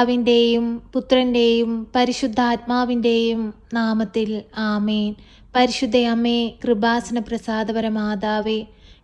പിതാവിന്റെയും പുത്രന്റെയും പരിശുദ്ധാത്മാവിന്റെയും നാമത്തിൽ ആമേൻ. പരിശുദ്ധ അമ്മേ കൃപാസന പ്രസാദപര മാതാവേ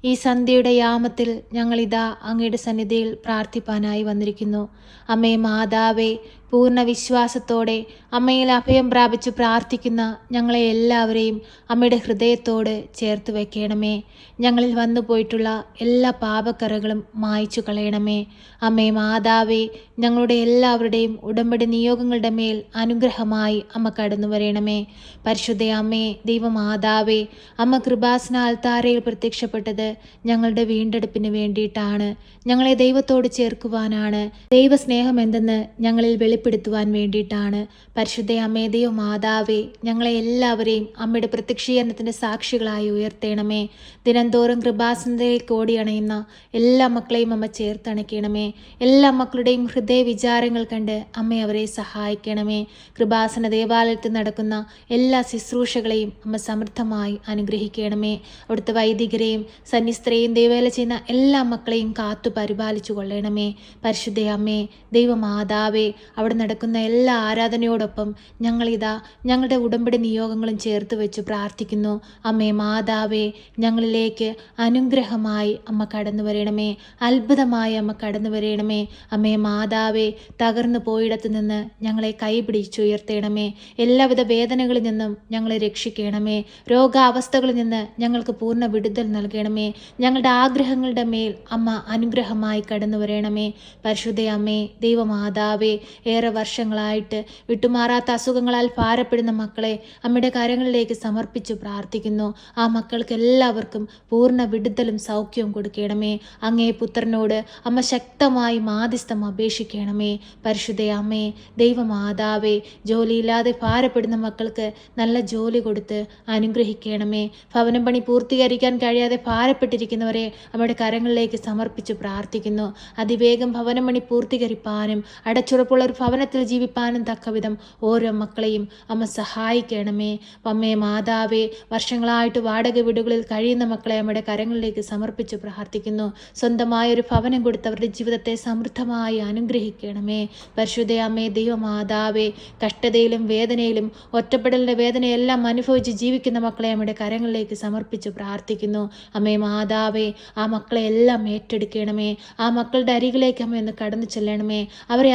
ഈ സന്ധ്യയുടെ യാമത്തിൽ ഞങ്ങളിതാ അങ്ങയുടെ സന്നിധിയിൽ പ്രാർത്ഥിപ്പാനായി വന്നിരിക്കുന്നു. അമ്മേ മാതാവേ പൂർണ വിശ്വാസത്തോടെ അമ്മയിൽ അഭയം പ്രാപിച്ചു പ്രാർത്ഥിക്കുന്ന ഞങ്ങളെ എല്ലാവരെയും അമ്മയുടെ ഹൃദയത്തോട് ചേർത്ത് വയ്ക്കണമേ ഞങ്ങളിൽ വന്നു പോയിട്ടുള്ള എല്ലാ പാപക്കറകളും മായ്ച്ചു കളയണമേ. അമ്മേ മാതാവേ ഞങ്ങളുടെ എല്ലാവരുടെയും ഉടമ്പടി നിയോഗങ്ങളുടെ മേൽ അനുഗ്രഹമായി അമ്മ കടന്നു വരണമേ. പരിശുദ്ധ അമ്മേ ദൈവമാതാവേ അമ്മ കൃപാസന അൽത്താരയിൽ പ്രത്യക്ഷപ്പെട്ടത് ഞങ്ങളുടെ വീണ്ടെടുപ്പിന് വേണ്ടിയിട്ടാണ്. ഞങ്ങളെ ദൈവത്തോട് ചേർക്കുവാനാണ്. ദൈവസ്നേഹം എന്തെന്ന് ഞങ്ങളിൽ വെളിപ്പെടുത്തുവാൻ വേണ്ടിയിട്ടാണ്. പരിശുദ്ധ അമ്മേ ദൈവ മാതാവേ ഞങ്ങളെ എല്ലാവരെയും അമ്മയുടെ പ്രത്യക്ഷീകരണത്തിന്റെ സാക്ഷികളായി ഉയർത്തേണമേ. ദിനംതോറും കൃപാസനതയിലേക്ക് ഓടിയണയുന്ന എല്ലാ മക്കളെയും അമ്മ ചേർത്തണയ്ക്കണമേ. എല്ലാ മക്കളുടെയും ഹൃദയ വിചാരങ്ങൾ കണ്ട് അമ്മ അവരെ സഹായിക്കണമേ. കൃപാസന ദേവാലയത്തിൽ നടക്കുന്ന എല്ലാ ശുശ്രൂഷകളെയും അമ്മ സമൃദ്ധമായി അനുഗ്രഹിക്കണമേ. അവിടുത്തെ വൈദികരെയും സന്യസ്ത്രയും ദൈവവേല ചെയ്യുന്ന എല്ലാ മക്കളെയും കാത്തു പരിപാലിച്ചു കൊള്ളണമേ പരിശുദ്ധ അമ്മേ ദൈവമാതാവേ അവിടെ നടക്കുന്ന എല്ലാ ആരാധനയോടൊപ്പം ഞങ്ങളിതാ ഞങ്ങളുടെ ഉടമ്പടി നിയോഗങ്ങളും ചേർത്ത് വെച്ച് പ്രാർത്ഥിക്കുന്നു. അമ്മേ മാതാവേ ഞങ്ങളിലേക്ക് അനുഗ്രഹമായി അമ്മ കടന്നു വരണമേ. അത്ഭുതമായി അമ്മ കടന്നു വരണമേ. അമ്മേ മാതാവേ തകർന്നു പോയിടത്തു നിന്ന് ഞങ്ങളെ കൈപിടിച്ചുയർത്തണമേ. എല്ലാവിധ വേദനകളിൽ നിന്നും ഞങ്ങളെ രക്ഷിക്കണമേ. രോഗാവസ്ഥകളിൽ നിന്ന് ഞങ്ങൾക്ക് പൂർണ വിടുതൽ നൽകണമേ. ഞങ്ങളുടെ ആഗ്രഹങ്ങളുടെ മേൽ അമ്മ അനുഗ്രഹമായി കടന്നു വരണമേ. പരിശുദ്ധ അമ്മേ ദൈവമാതാവേ ഏറെ വർഷങ്ങളായിട്ട് വിട്ടുമാറാത്ത അസുഖങ്ങളാൽ ഭാരപ്പെടുന്ന മക്കളെ അമ്മയുടെ കരങ്ങളിലേക്ക് സമർപ്പിച്ചു പ്രാർത്ഥിക്കുന്നു. ആ മക്കൾക്ക് എല്ലാവർക്കും പൂർണ വിടുതലും സൗഖ്യവും കൊടുക്കണമേ. അങ്ങേ പുത്രനോട് അമ്മ ശക്തമായി മാധ്യസ്ഥം അപേക്ഷിക്കണമേ. പരിശുദ്ധ അമ്മേ ദൈവമാതാവേ ജോലിയില്ലാതെ ഭാരപ്പെടുന്ന മക്കൾക്ക് നല്ല ജോലി കൊടുത്ത് അനുഗ്രഹിക്കണമേ. ഭവനം പണി പൂർത്തീകരിക്കാൻ കഴിയാതെ ഭാരപ്പെട്ടിരിക്കുന്നവരെ അമ്മയുടെ കരങ്ങളിലേക്ക് സമർപ്പിച്ച് പ്രാർത്ഥിക്കുന്നു. അതിവേഗം ഭവനം പണി പൂർത്തീകരിപ്പാനും അടച്ചുറപ്പുള്ള ഒരു ഭവനത്തിൽ ജീവിപ്പാനും തക്കവിധം ഓരോ മക്കളെയും അമ്മ സഹായിക്കണമേ. അമ്മേ മാതാവേ വർഷങ്ങളായിട്ട് വാടക വീടുകളിൽ കഴിയുന്ന മക്കളെ അമ്മയുടെ കരങ്ങളിലേക്ക് സമർപ്പിച്ച് പ്രാർത്ഥിക്കുന്നു. സ്വന്തമായ ഒരു ഭവനം കൊടുത്തവരുടെ ജീവിതത്തെ സമൃദ്ധമായി അനുഗ്രഹിക്കണമേ. പരിശുദ്ധ അമ്മേ ദൈവമാതാവേ കഷ്ടതയിലും വേദനയിലും ഒറ്റപ്പെടലിന്റെ വേദനയെല്ലാം അനുഭവിച്ച് ജീവിക്കുന്ന മക്കളെ അമ്മയുടെ കരങ്ങളിലേക്ക് സമർപ്പിച്ച് പ്രാർത്ഥിക്കുന്നു. അമ്മേ മാതാവേ ആ മക്കളെ എല്ലാം ഏറ്റെടുക്കണമേ. ആ മക്കളുടെ അരികിലേക്ക് അമ്മ ഒന്ന് കടന്നു ചെല്ലണമേ. അവരെ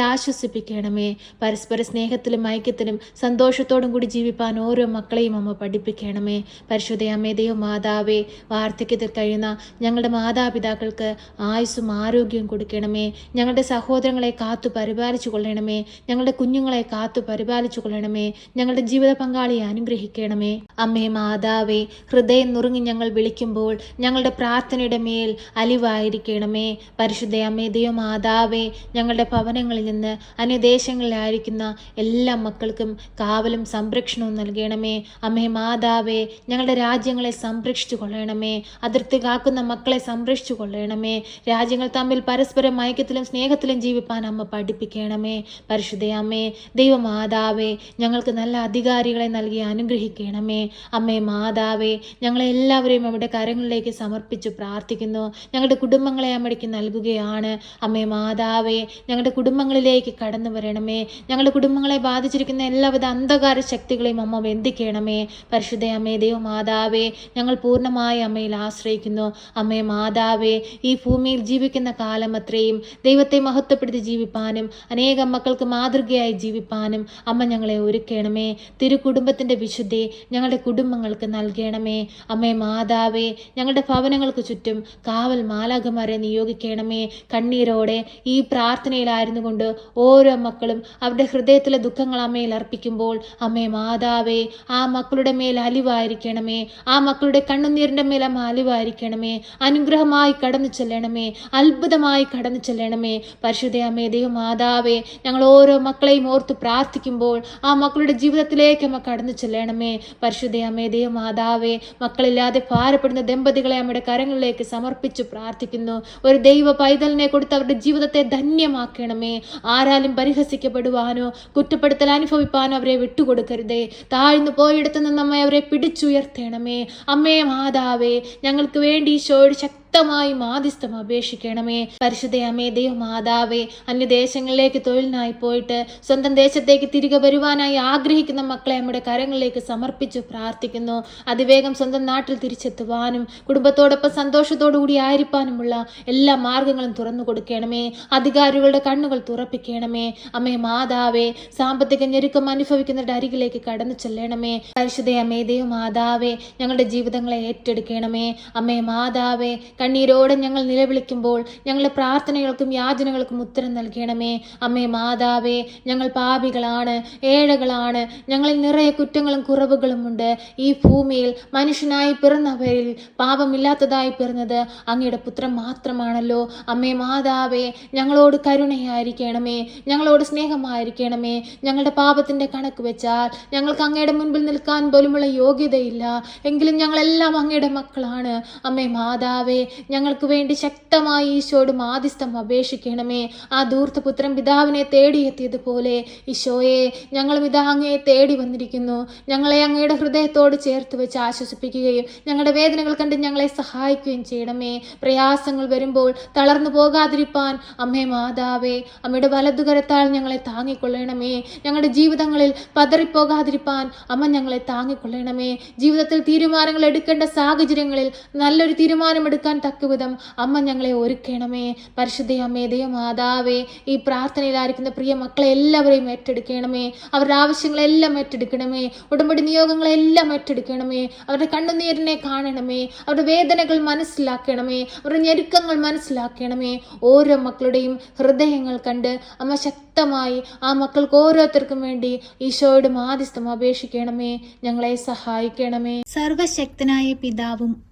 ആശ്വസിപ്പിക്കണമേ പരസ്പര സ്നേഹത്തിലും ഐക്യത്തിലും സന്തോഷത്തോടും കൂടി ജീവിപ്പാൻ ഓരോ മക്കളെയും അമ്മ പഠിപ്പിക്കണമേ. പരിശുദ്ധ അമ്മേ ദൈവ മാതാവേ വാർദ്ധക്യത്തിൽ കഴിയുന്ന ഞങ്ങളുടെ മാതാപിതാക്കൾക്ക് ആയുസ്സും ആരോഗ്യവും കൊടുക്കണമേ. ഞങ്ങളുടെ സഹോദരങ്ങളെ കാത്തു പരിപാലിച്ചു കൊള്ളണമേ. ഞങ്ങളുടെ കുഞ്ഞുങ്ങളെ കാത്തു പരിപാലിച്ചു കൊള്ളണമേ. ഞങ്ങളുടെ ജീവിത പങ്കാളിയെ അനുഗ്രഹിക്കണമേ. അമ്മേ മാതാവേ ഹൃദയം നുറുങ്ങി ഞങ്ങൾ വിളിക്കുമ്പോൾ ഞങ്ങളുടെ പ്രാർത്ഥനയുടെ മേൽ അലിവായിരിക്കണമേ. പരിശുദ്ധ അമ്മേ ദൈവ മാതാവേ ഞങ്ങളുടെ ഭവനങ്ങളിൽ നിന്ന് അന്യദേശങ്ങളിലായിരിക്കുന്ന എല്ലാ മക്കൾക്കും കാവലും സംരക്ഷണവും നൽകണമേ. അമ്മേ മാതാവേ ഞങ്ങളുടെ രാജ്യങ്ങളെ സംരക്ഷിച്ചു കൊള്ളണമേ. അതിർത്തി കാക്കുന്ന മക്കളെ സംരക്ഷിച്ചു കൊള്ളണമേ. രാജ്യങ്ങൾ തമ്മിൽ പരസ്പരം ഐക്യത്തിലും സ്നേഹത്തിലും ജീവിപ്പാൻ അമ്മ പഠിപ്പിക്കണമേ. പരിശുദ്ധയമ്മേ ദൈവമാതാവേ ഞങ്ങൾക്ക് നല്ല അധികാരികളെ നൽകി അനുഗ്രഹിക്കണമേ. അമ്മേ മാതാവേ ഞങ്ങളെ എല്ലാവരെയും അവിടെ കരങ്ങളിലേക്ക് സമർപ്പിച്ചു പ്രാർത്ഥിക്കുന്നു. ഞങ്ങളുടെ കുടുംബങ്ങളെ അമ്മയ്ക്ക് നൽകുകയാണ്. അമ്മേ മാതാവേ ഞങ്ങളുടെ കുടുംബങ്ങളിലേക്ക് കടന്നു വരണമേ. ഞങ്ങളുടെ കുടുംബങ്ങളെ ബാധിച്ചിരിക്കുന്ന എല്ലാവിധ അന്ധകാര ശക്തികളെയും അമ്മ ബന്ധിക്കണമേ. പരിശുദ്ധ അമ്മേ ദൈവ മാതാവേ ഞങ്ങൾ പൂർണമായി അമ്മയിൽ ആശ്രയിക്കുന്നു. അമ്മേ മാതാവേ ഈ ഭൂമിയിൽ ജീവിക്കുന്ന കാലം അത്രയും ദൈവത്തെ മഹത്വപ്പെടുത്തി ജീവിപ്പാനും അനേകം മക്കൾക്ക് മാതൃകയായി ജീവിപ്പാനും അമ്മ ഞങ്ങളെ ഒരുക്കണമേ. തിരുകുടുംബത്തിന്റെ വിശുദ്ധി ഞങ്ങളുടെ കുടുംബങ്ങൾക്ക് നൽകണമേ. അമ്മേ മാതാവേ ഞങ്ങളുടെ ഭവനങ്ങൾക്ക് ചുറ്റും കാവൽ മാലാഖമാരെ നിയോഗിക്കണമേ. കണ്ണീരോടെ ഈ പ്രാർത്ഥനയിലായിരുന്നു കൊണ്ട് ഓരോ മക്കളും അവരുടെ ഹൃദയത്തിലെ ദുഃഖങ്ങൾ അമ്മയിൽ അർപ്പിക്കുമ്പോൾ അമ്മേ മാതാവേ ആ മക്കളുടെ മേൽ അലിവായിരിക്കണമേ ആ മക്കളുടെ കണ്ണുനീരിന്റെ മേൽ അമ്മ അലിവായിരിക്കണമേ അനുഗ്രഹമായി കടന്നു ചെല്ലണമേ അത്ഭുതമായി കടന്നു ചെല്ലണമേ ദൈവ മാതാവേ ഞങ്ങൾ ഓരോ മക്കളെയും ഓർത്ത് പ്രാർത്ഥിക്കുമ്പോൾ ആ മക്കളുടെ ജീവിതത്തിലേക്ക് അമ്മ കടന്നു ചെല്ലണമേ ദൈവ മാതാവേ മക്കളില്ലാതെ ഭാരപ്പെടുന്ന ദമ്പതികളെ അമ്മയുടെ കരങ്ങളിലേക്ക് സമർപ്പിച്ച് പ്രാർത്ഥിക്കുന്നു. ഒരു ദൈവ പൈതലിനെ കൊടുത്ത് അവരുടെ ജീവിതത്തെ ധന്യമാക്കണമേ ആരാലും പരിഹസിക്കപ്പെടുവാനോ കുറ്റപ്പെടുത്തൽ അനുഭവിപ്പാനോ അവരെ വിട്ടുകൊടുക്കരുതേ. താഴ്ന്നു പോയിടത്തു നിന്ന് അമ്മ അവരെ പിടിച്ചുയർത്തേണമേ. അമ്മേ മാതാവേ ഞങ്ങൾക്ക് വേണ്ടി ഈശോയുടെ ശക്തി ശക്തമായി മാധ്യസ്ഥം അപേക്ഷിക്കണമേ. പരിശുദ്ധയമ്മേ ദൈവമാതാവേ അന്യദേശങ്ങളിലേക്ക് തൊഴിലിനായി പോയിട്ട് സ്വന്തം ദേശത്തേക്ക് തിരികെ വരുവാനായി ആഗ്രഹിക്കുന്ന മക്കളെ നമ്മുടെ കരങ്ങളിലേക്ക് സമർപ്പിച്ചു പ്രാർത്ഥിക്കുന്നു. അതിവേഗം സ്വന്തം നാട്ടിൽ തിരിച്ചെത്തുവാനും കുടുംബത്തോടൊപ്പം സന്തോഷത്തോടു കൂടി ആയിരിക്കാനുമുള്ള എല്ലാ മാർഗങ്ങളും തുറന്നു കൊടുക്കണമേ. അധികാരികളുടെ കണ്ണുകൾ തുറപ്പിക്കണമേ. അമ്മേ മാതാവേ സാമ്പത്തിക ഞെരുക്കം അനുഭവിക്കുന്നവരുടെ അരികിലേക്ക് കടന്നു ചെല്ലണമേ. പരിശുദ്ധ അമ്മേ ദൈവ ഞങ്ങളുടെ ജീവിതങ്ങളെ ഏറ്റെടുക്കണമേ. അമ്മേ മാതാവേ കണ്ണീരോടെ ഞങ്ങൾ നിലവിളിക്കുമ്പോൾ ഞങ്ങളുടെ പ്രാർത്ഥനകൾക്കും യാചനകൾക്കും ഉത്തരം നൽകണമേ. അമ്മേ മാതാവേ ഞങ്ങൾ പാപികളാണ് ഏഴകളാണ് ഞങ്ങളിൽ നിറയെ കുറ്റങ്ങളും കുറവുകളുമുണ്ട് ഈ ഭൂമിയിൽ മനുഷ്യനായി പിറന്നവരിൽ പാപമില്ലാത്തതായി പിറന്നത് അങ്ങയുടെ പുത്രൻ മാത്രമാണല്ലോ. അമ്മേ മാതാവേ ഞങ്ങളോട് കരുണയായിരിക്കണമേ ഞങ്ങളോട് സ്നേഹമായിരിക്കണമേ. ഞങ്ങളുടെ പാപത്തിന്റെ കണക്ക് വെച്ചാൽ ഞങ്ങൾക്ക് അങ്ങയുടെ മുൻപിൽ നിൽക്കാൻ പോലുമുള്ള യോഗ്യതയില്ല. എങ്കിലും ഞങ്ങളെല്ലാം അങ്ങയുടെ മക്കളാണ്. അമ്മേ മാതാവേ ഞങ്ങൾക്ക് വേണ്ടി ശക്തമായി ഈശോട് മാധ്യസ്ഥം അപേക്ഷിക്കണമേ. ആ ധൂർത്തപുത്രൻ പിതാവിനെ തേടിയെത്തിയതുപോലെ ഈശോയെ ഞങ്ങളും ഇതാ അങ്ങയെ തേടി വന്നിരിക്കുന്നു. ഞങ്ങളെ അങ്ങയുടെ ഹൃദയത്തോട് ചേർത്ത് വെച്ച് ആശ്വസിപ്പിക്കുകയും ഞങ്ങളുടെ വേദനകൾ കണ്ട് ഞങ്ങളെ സഹായിക്കുകയും ചെയ്യണമേ. പ്രയാസങ്ങൾ വരുമ്പോൾ തളർന്നു പോകാതിരിപ്പാൻ അമ്മേ മാതാവേ അമ്മയുടെ വലതുകരത്താൽ ഞങ്ങളെ താങ്ങിക്കൊള്ളണമേ. ഞങ്ങളുടെ ജീവിതങ്ങളിൽ പതറിപ്പോകാതിരിപ്പാൻ അമ്മ ഞങ്ങളെ താങ്ങിക്കൊള്ളണമേ. ജീവിതത്തിൽ തീരുമാനങ്ങൾ എടുക്കേണ്ട സാഹചര്യങ്ങളിൽ നല്ലൊരു തീരുമാനമെടുക്കാൻ തക്കവിധം അമ്മ ഞങ്ങളെ ഒരുക്കണമേ. പരിശുദ്ധ അമ്മേ ദൈവമാതാവേ ഈ പ്രാർത്ഥനയിലായിരിക്കുന്ന പ്രിയ മക്കളെ എല്ലാവരെയും ഏറ്റെടുക്കണമേ. അവരുടെ ആവശ്യങ്ങളെല്ലാം ഏറ്റെടുക്കണമേ. ഉടമ്പടി നിയോഗങ്ങളെല്ലാം ഏറ്റെടുക്കണമേ. അവരുടെ കണ്ണുനീരിനെ കാണണമേ. അവരുടെ വേദനകൾ മനസ്സിലാക്കണമേ. അവരുടെ ഞെരുക്കങ്ങൾ മനസ്സിലാക്കണമേ. ഓരോ മക്കളുടെയും ഹൃദയങ്ങൾ കണ്ട് അമ്മ ശക്തമായി ആ മക്കൾക്ക് ഓരോരുത്തർക്കും വേണ്ടി ഈശോയുടെ മാധ്യസ്ഥം അപേക്ഷിക്കണമേ. ഞങ്ങളെ സഹായിക്കണമേ. സർവശക്തനായ പിതാവും